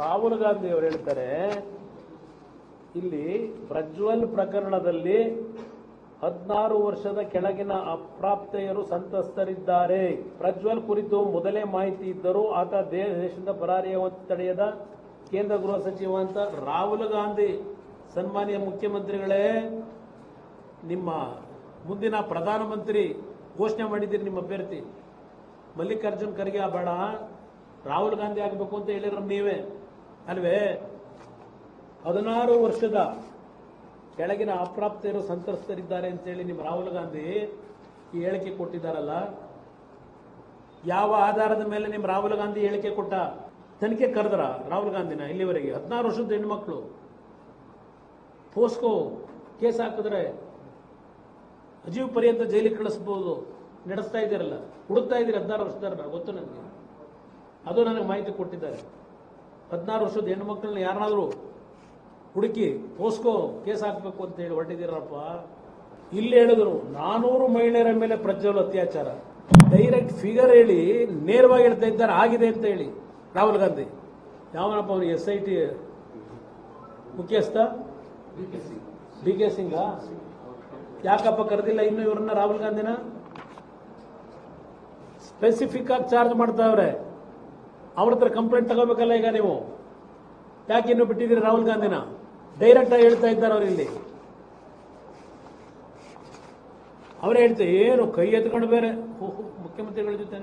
ರಾಹುಲ್ ಗಾಂಧಿ ಅವರು ಹೇಳ್ತಾರೆ, ಇಲ್ಲಿ ಪ್ರಜ್ವಲ್ ಪ್ರಕರಣದಲ್ಲಿ ಹದಿನಾರು ವರ್ಷದ ಕೆಳಗಿನ ಅಪ್ರಾಪ್ತೆಯರು ಸಂತ್ರಸ್ತರಿದ್ದಾರೆ. ಪ್ರಜ್ವಲ್ ಕುರಿತು ಮೊದಲೇ ಮಾಹಿತಿ ಇದ್ದರೂ ಆತ ದೇಶದಿಂದ ಪರಾರಿಯ ತಡೆಯದ? ಕೇಂದ್ರ ಗೃಹ ಸಚಿವ ಅಂತ ರಾಹುಲ್ ಗಾಂಧಿ. ಸನ್ಮಾನ್ಯ ಮುಖ್ಯಮಂತ್ರಿಗಳೇ, ನಿಮ್ಮ ಮುಂದಿನ ಪ್ರಧಾನಮಂತ್ರಿ ಘೋಷಣೆ ಮಾಡಿದ್ದೀರಿ ನಿಮ್ಮ ಅಭ್ಯರ್ಥಿ. ಮಲ್ಲಿಕಾರ್ಜುನ್ ಖರ್ಗೆ ಬೇಡ. ರಾಹುಲ್ ಗಾಂಧಿ ಆಗಬೇಕು ಅಂತ ಹೇಳಿರೋ ನೀವೇ. ಅಲ್ವೇ, ಹದಿನಾರು ವರ್ಷದ ಕೆಳಗಿನ ಅಪ್ರಾಪ್ತರು ಸಂತ್ರಸ್ತರಿದ್ದಾರೆ ಅಂತೇಳಿ ನಿಮ್ಮ ರಾಹುಲ್ ಗಾಂಧಿ ಈ ಹೇಳಿಕೆ ಕೊಟ್ಟಿದ್ದಾರಲ್ಲ? ಯಾವ ಆಧಾರದ ಮೇಲೆ ನಿಮ್ಮ ರಾಹುಲ್ ಗಾಂಧಿ ಹೇಳಿಕೆ ಕೊಟ್ಟ? ತನಿಖೆ ಕರೆದ್ರ ರಾಹುಲ್ ಗಾಂಧಿನ ಇಲ್ಲಿವರೆಗೆ? ಹದಿನಾರು ವರ್ಷದ ಹೆಣ್ಮಕ್ಳು ಪೋಸ್ಕೋ ಕೇಸ್ ಹಾಕಿದ್ರೆ ಅಜೀವ್ ಪರ್ಯಂತ ಜೈಲಿಗೆ ಕಳಿಸ್ಬೋದು. ನಡೆಸ್ತಾ ಇದ್ದೀರಲ್ಲ. ಹುಡುಕ್ತಾ ಇದ್ದೀರಿ ಹದಿನಾರು ವರ್ಷದ ಗೊತ್ತು ನನಗೆ? ಅದು ನನಗೆ ಮಾಹಿತಿ ಕೊಟ್ಟಿದ್ದಾರೆ. ಹದಿನಾರು ವರ್ಷದ ಹೆಣ್ಣು ಮಕ್ಕಳನ್ನ ಯಾರನ್ನಾದರೂ ಹುಡುಕಿ ಪೋಸ್ಕೋ ಕೇಸ್ ಹಾಕಬೇಕು ಅಂತ ಹೇಳಿ ಹೊರಟಿದ್ದೀರಪ್ಪ. ಇಲ್ಲಿ ಹೇಳಿದ್ರು, ನಾನೂರು ಮಹಿಳೆಯರ ಮೇಲೆ ಪ್ರಜ್ವಲ್ ಅತ್ಯಾಚಾರ. ಡೈರೆಕ್ಟ್ ಫಿಗರ್ ಹೇಳಿ, ನೇರವಾಗಿ ಹೇಳ್ತಾ ಇದ್ದಾರೆ, ಆಗಿದೆ ಅಂತ ಹೇಳಿ. ರಾಹುಲ್ ಗಾಂಧಿ. ಯಾವನಪ್ಪ ಅವರು ಎಸ್ ಐ ಟಿ ಮುಖ್ಯಸ್ಥ? D K Singh. ಯಾಕಪ್ಪ ಕರೆದಿಲ್ಲ ಇನ್ನು ಇವ್ರನ್ನ ರಾಹುಲ್ ಗಾಂಧಿನ? ಸ್ಪೆಸಿಫಿಕ್ ಆಗಿ ಚಾರ್ಜ್ ಮಾಡ್ತಾವ್ರೆ. ಅವ್ರ ಹತ್ರ ಕಂಪ್ಲೇಂಟ್ ತಗೋಬೇಕಲ್ಲ ಈಗ ನೀವು? ಯಾಕೆ ಇನ್ನು ಬಿಟ್ಟಿದ್ದೀರಿ ರಾಹುಲ್ ಗಾಂಧಿನ? ಡೈರೆಕ್ಟ್ ಆಗಿ ಹೇಳ್ತಾ ಇದ್ದಾರೆ ಅವ್ರು ಇಲ್ಲಿ. ಅವರೇ ಹೇಳ್ತಾರೆ ಏನು ಕೈ ಎತ್ಕೊಂಡು ಬೇರೆ ಮುಖ್ಯಮಂತ್ರಿಗಳ ಜೊತೆ